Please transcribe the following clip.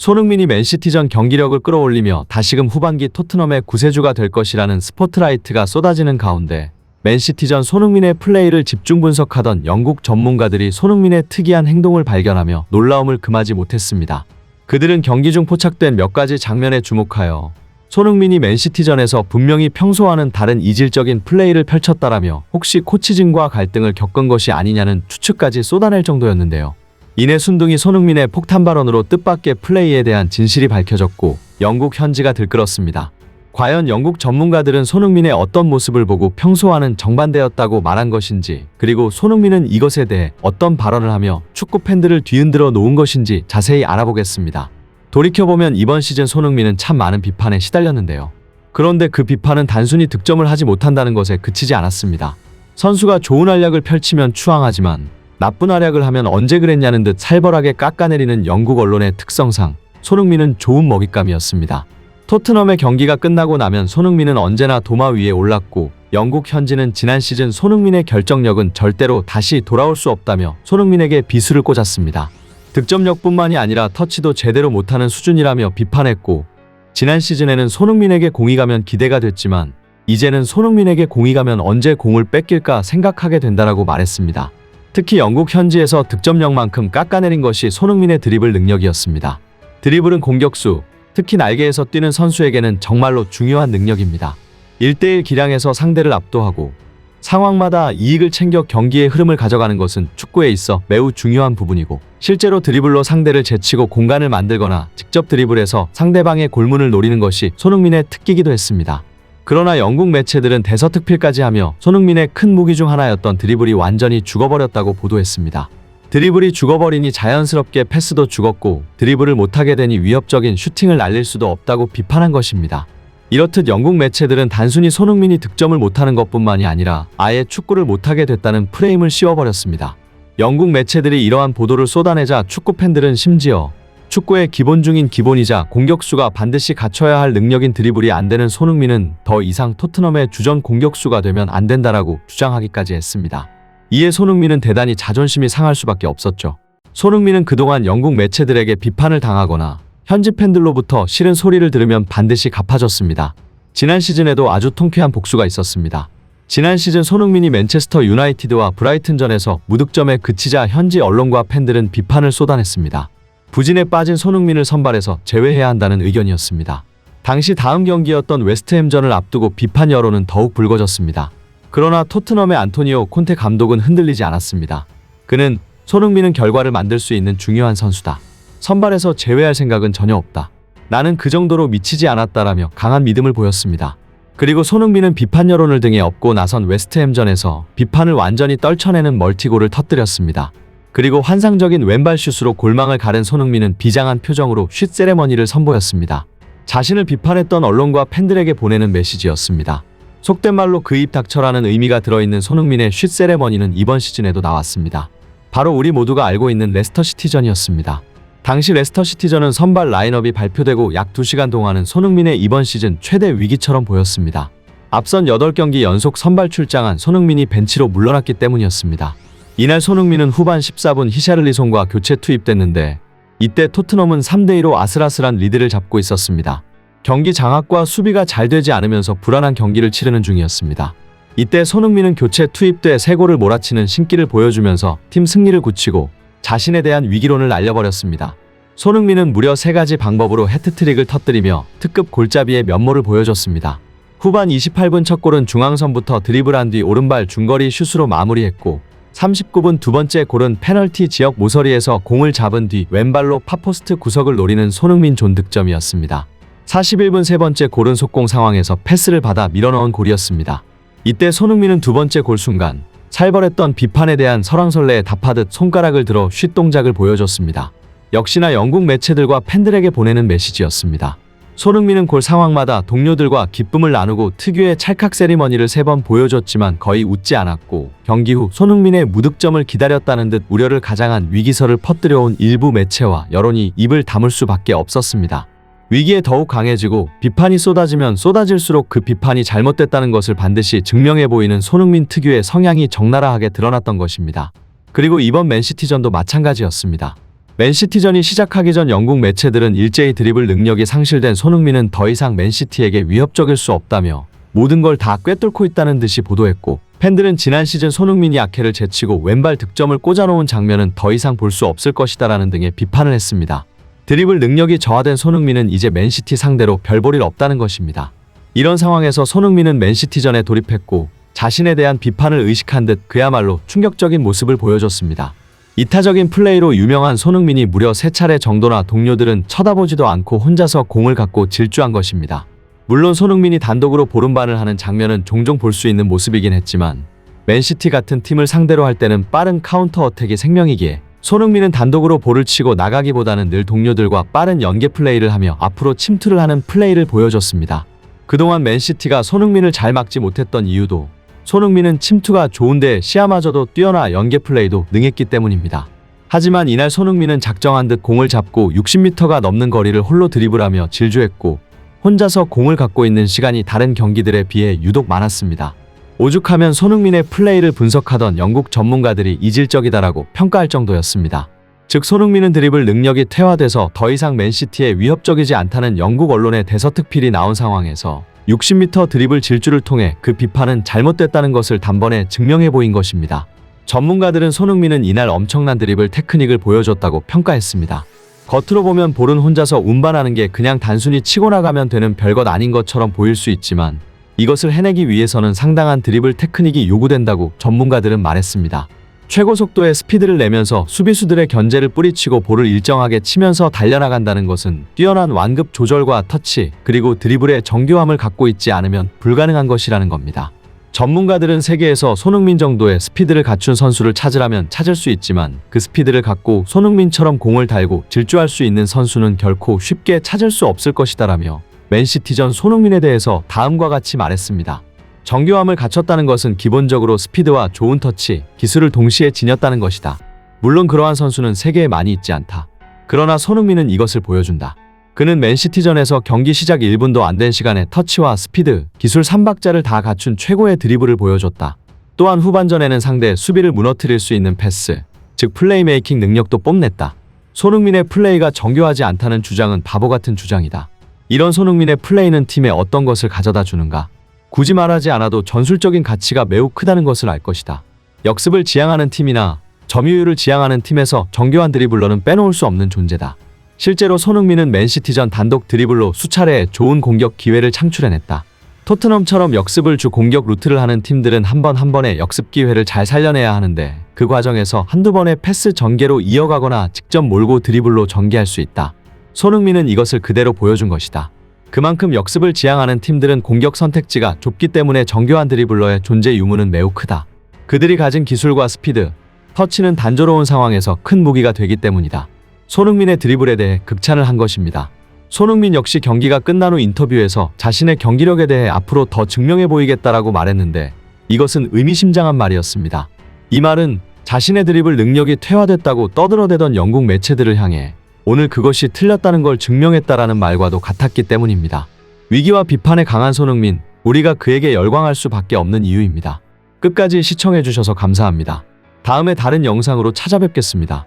손흥민이 맨시티전 경기력을 끌어올리며 다시금 후반기 토트넘의 구세주가 될 것이라는 스포트라이트가 쏟아지는 가운데 맨시티전 손흥민의 플레이를 집중 분석하던 영국 전문가들이 손흥민의 특이한 행동을 발견하며 놀라움을 금하지 못했습니다. 그들은 경기 중 포착된 몇 가지 장면에 주목하여 손흥민이 맨시티전에서 분명히 평소와는 다른 이질적인 플레이를 펼쳤다라며 혹시 코치진과 갈등을 겪은 것이 아니냐는 추측까지 쏟아낼 정도였는데요. 이내 순둥이 손흥민의 폭탄 발언으로 뜻밖의 플레이에 대한 진실이 밝혀졌고 영국 현지가 들끓었습니다. 과연 영국 전문가들은 손흥민의 어떤 모습을 보고 평소와는 정반대였다고 말한 것인지 그리고 손흥민은 이것에 대해 어떤 발언을 하며 축구 팬들을 뒤흔들어 놓은 것인지 자세히 알아보겠습니다. 돌이켜보면 이번 시즌 손흥민은 참 많은 비판에 시달렸는데요. 그런데 그 비판은 단순히 득점을 하지 못한다는 것에 그치지 않았습니다. 선수가 좋은 활약을 펼치면 추앙하지만 나쁜 활약을 하면 언제 그랬냐는 듯 살벌하게 깎아내리는 영국 언론의 특성상 손흥민은 좋은 먹잇감이었습니다. 토트넘의 경기가 끝나고 나면 손흥민은 언제나 도마 위에 올랐고 영국 현지는 지난 시즌 손흥민의 결정력은 절대로 다시 돌아올 수 없다며 손흥민에게 비수를 꽂았습니다. 득점력뿐만이 아니라 터치도 제대로 못하는 수준이라며 비판했고 지난 시즌에는 손흥민에게 공이 가면 기대가 됐지만 이제는 손흥민에게 공이 가면 언제 공을 뺏길까 생각하게 된다라고 말했습니다. 특히 영국 현지에서 득점력만큼 깎아내린 것이 손흥민의 드리블 능력이었습니다. 드리블은 공격수, 특히 날개에서 뛰는 선수에게는 정말로 중요한 능력입니다. 1대1 기량에서 상대를 압도하고 상황마다 이익을 챙겨 경기의 흐름을 가져가는 것은 축구에 있어 매우 중요한 부분이고 실제로 드리블로 상대를 제치고 공간을 만들거나 직접 드리블해서 상대방의 골문을 노리는 것이 손흥민의 특기기도 했습니다. 그러나 영국 매체들은 대서특필까지 하며 손흥민의 큰 무기 중 하나였던 드리블이 완전히 죽어버렸다고 보도했습니다. 드리블이 죽어버리니 자연스럽게 패스도 죽었고 드리블을 못하게 되니 위협적인 슈팅을 날릴 수도 없다고 비판한 것입니다. 이렇듯 영국 매체들은 단순히 손흥민이 득점을 못하는 것뿐만이 아니라 아예 축구를 못하게 됐다는 프레임을 씌워버렸습니다. 영국 매체들이 이러한 보도를 쏟아내자 축구 팬들은 심지어 축구의 기본 중인 기본이자 공격수가 반드시 갖춰야 할 능력인 드리블이 안 되는 손흥민은 더 이상 토트넘의 주전 공격수가 되면 안 된다라고 주장하기까지 했습니다. 이에 손흥민은 대단히 자존심이 상할 수밖에 없었죠. 손흥민은 그동안 영국 매체들에게 비판을 당하거나 현지 팬들로부터 싫은 소리를 들으면 반드시 갚아줬습니다. 지난 시즌에도 아주 통쾌한 복수가 있었습니다. 지난 시즌 손흥민이 맨체스터 유나이티드와 브라이튼전에서 무득점에 그치자 현지 언론과 팬들은 비판을 쏟아냈습니다. 부진에 빠진 손흥민을 선발해서 제외해야 한다는 의견이었습니다. 당시 다음 경기였던 웨스트햄전을 앞두고 비판 여론은 더욱 불거졌습니다. 그러나 토트넘의 안토니오 콘테 감독은 흔들리지 않았습니다. 그는 손흥민은 결과를 만들 수 있는 중요한 선수다. 선발에서 제외할 생각은 전혀 없다. 나는 그 정도로 미치지 않았다라며 강한 믿음을 보였습니다. 그리고 손흥민은 비판 여론을 등에 업고 나선 웨스트햄전에서 비판을 완전히 떨쳐내는 멀티골을 터뜨렸습니다. 그리고 환상적인 왼발 슛으로 골망을 가른 손흥민은 비장한 표정으로 슛 세레머니를 선보였습니다. 자신을 비판했던 언론과 팬들에게 보내는 메시지였습니다. 속된 말로 그 입 닥쳐라는 의미가 들어있는 손흥민의 슛 세레머니는 이번 시즌에도 나왔습니다. 바로 우리 모두가 알고 있는 레스터 시티전이었습니다. 당시 레스터 시티전은 선발 라인업이 발표되고 약 2시간 동안은 손흥민의 이번 시즌 최대 위기처럼 보였습니다. 앞선 8경기 연속 선발 출장한 손흥민이 벤치로 물러났기 때문이었습니다. 이날 손흥민은 후반 14분 히샤를리송과 교체 투입됐는데 이때 토트넘은 3대2로 아슬아슬한 리드를 잡고 있었습니다. 경기 장악과 수비가 잘 되지 않으면서 불안한 경기를 치르는 중이었습니다. 이때 손흥민은 교체 투입돼 세 골을 몰아치는 신기를 보여주면서 팀 승리를 굳히고 자신에 대한 위기론을 날려버렸습니다. 손흥민은 무려 세 가지 방법으로 해트트릭을 터뜨리며 특급 골잡이의 면모를 보여줬습니다. 후반 28분 첫 골은 중앙선부터 드리블한 뒤 오른발 중거리 슛으로 마무리했고 39분 두 번째 골은 페널티 지역 모서리에서 공을 잡은 뒤 왼발로 파포스트 구석을 노리는 손흥민 존 득점이었습니다. 41분 세 번째 골은 속공 상황에서 패스를 받아 밀어넣은 골이었습니다. 이때 손흥민은 두 번째 골 순간 살벌했던 비판에 대한 설왕설래에 답하듯 손가락을 들어 쉿 동작을 보여줬습니다. 역시나 영국 매체들과 팬들에게 보내는 메시지였습니다. 손흥민은 골 상황마다 동료들과 기쁨을 나누고 특유의 찰칵 세리머니를 세 번 보여줬지만 거의 웃지 않았고 경기 후 손흥민의 무득점을 기다렸다는 듯 우려를 가장한 위기설을 퍼뜨려온 일부 매체와 여론이 입을 다물 수밖에 없었습니다. 위기에 더욱 강해지고 비판이 쏟아지면 쏟아질수록 그 비판이 잘못됐다는 것을 반드시 증명해 보이는 손흥민 특유의 성향이 적나라하게 드러났던 것입니다. 그리고 이번 맨시티전도 마찬가지였습니다. 맨시티전이 시작하기 전 영국 매체들은 일제히 드리블 능력이 상실된 손흥민은 더 이상 맨시티에게 위협적일 수 없다며 모든 걸 다 꿰뚫고 있다는 듯이 보도했고 팬들은 지난 시즌 손흥민이 아케를 제치고 왼발 득점을 꽂아놓은 장면은 더 이상 볼 수 없을 것이다라는 등의 비판을 했습니다. 드리블 능력이 저하된 손흥민은 이제 맨시티 상대로 별볼일 없다는 것입니다. 이런 상황에서 손흥민은 맨시티전에 돌입했고 자신에 대한 비판을 의식한 듯 그야말로 충격적인 모습을 보여줬습니다. 이타적인 플레이로 유명한 손흥민이 무려 세 차례 정도나 동료들은 쳐다보지도 않고 혼자서 공을 갖고 질주한 것입니다. 물론 손흥민이 단독으로 보름반을 하는 장면은 종종 볼 수 있는 모습이긴 했지만 맨시티 같은 팀을 상대로 할 때는 빠른 카운터 어택이 생명이기에 손흥민은 단독으로 볼을 치고 나가기보다는 늘 동료들과 빠른 연계 플레이를 하며 앞으로 침투를 하는 플레이를 보여줬습니다. 그동안 맨시티가 손흥민을 잘 막지 못했던 이유도 손흥민은 침투가 좋은데 시야마저도 뛰어나 연계 플레이도 능했기 때문입니다. 하지만 이날 손흥민은 작정한 듯 공을 잡고 60m가 넘는 거리를 홀로 드리블하며 질주했고 혼자서 공을 갖고 있는 시간이 다른 경기들에 비해 유독 많았습니다. 오죽하면 손흥민의 플레이를 분석하던 영국 전문가들이 이질적이다라고 평가할 정도였습니다. 즉 손흥민은 드리블 능력이 퇴화돼서 더 이상 맨시티에 위협적이지 않다는 영국 언론의 대서특필이 나온 상황에서 60m 드리블 질주를 통해 그 비판은 잘못됐다는 것을 단번에 증명해 보인 것입니다. 전문가들은 손흥민은 이날 엄청난 드리블 테크닉을 보여줬다고 평가했습니다. 겉으로 보면 볼은 혼자서 운반하는 게 그냥 단순히 치고 나가면 되는 별것 아닌 것처럼 보일 수 있지만 이것을 해내기 위해서는 상당한 드리블 테크닉이 요구된다고 전문가들은 말했습니다. 최고 속도의 스피드를 내면서 수비수들의 견제를 뿌리치고 볼을 일정하게 치면서 달려나간다는 것은 뛰어난 완급 조절과 터치 그리고 드리블의 정교함을 갖고 있지 않으면 불가능한 것이라는 겁니다. 전문가들은 세계에서 손흥민 정도의 스피드를 갖춘 선수를 찾으라면 찾을 수 있지만 그 스피드를 갖고 손흥민처럼 공을 달고 질주할 수 있는 선수는 결코 쉽게 찾을 수 없을 것이다라며 맨시티전 손흥민에 대해서 다음과 같이 말했습니다. 정교함을 갖췄다는 것은 기본적으로 스피드와 좋은 터치, 기술을 동시에 지녔다는 것이다. 물론 그러한 선수는 세계에 많이 있지 않다. 그러나 손흥민은 이것을 보여준다. 그는 맨시티전에서 경기 시작 1분도 안 된 시간에 터치와 스피드, 기술 3박자를 다 갖춘 최고의 드리블을 보여줬다. 또한 후반전에는 상대 수비를 무너뜨릴 수 있는 패스, 즉 플레이메이킹 능력도 뽐냈다. 손흥민의 플레이가 정교하지 않다는 주장은 바보 같은 주장이다. 이런 손흥민의 플레이는 팀에 어떤 것을 가져다 주는가? 굳이 말하지 않아도 전술적인 가치가 매우 크다는 것을 알 것이다. 역습을 지향하는 팀이나 점유율을 지향하는 팀에서 정교한 드리블러는 빼놓을 수 없는 존재다. 실제로 손흥민은 맨시티전 단독 드리블로 수차례 좋은 공격 기회를 창출해냈다. 토트넘처럼 역습을 주 공격 루트를 하는 팀들은 한 번한 번의 역습 기회를 잘 살려내야 하는데 그 과정에서 한두 번의 패스 전개로 이어가거나 직접 몰고 드리블로 전개할 수 있다. 손흥민은 이것을 그대로 보여준 것이다. 그만큼 역습을 지향하는 팀들은 공격 선택지가 좁기 때문에 정교한 드리블러의 존재 유무는 매우 크다. 그들이 가진 기술과 스피드, 터치는 단조로운 상황에서 큰 무기가 되기 때문이다. 손흥민의 드리블에 대해 극찬을 한 것입니다. 손흥민 역시 경기가 끝난 후 인터뷰에서 자신의 경기력에 대해 앞으로 더 증명해 보이겠다라고 말했는데 이것은 의미심장한 말이었습니다. 이 말은 자신의 드리블 능력이 퇴화됐다고 떠들어대던 영국 매체들을 향해 오늘 그것이 틀렸다는 걸 증명했다라는 말과도 같았기 때문입니다. 위기와 비판에 강한 손흥민, 우리가 그에게 열광할 수밖에 없는 이유입니다. 끝까지 시청해주셔서 감사합니다. 다음에 다른 영상으로 찾아뵙겠습니다.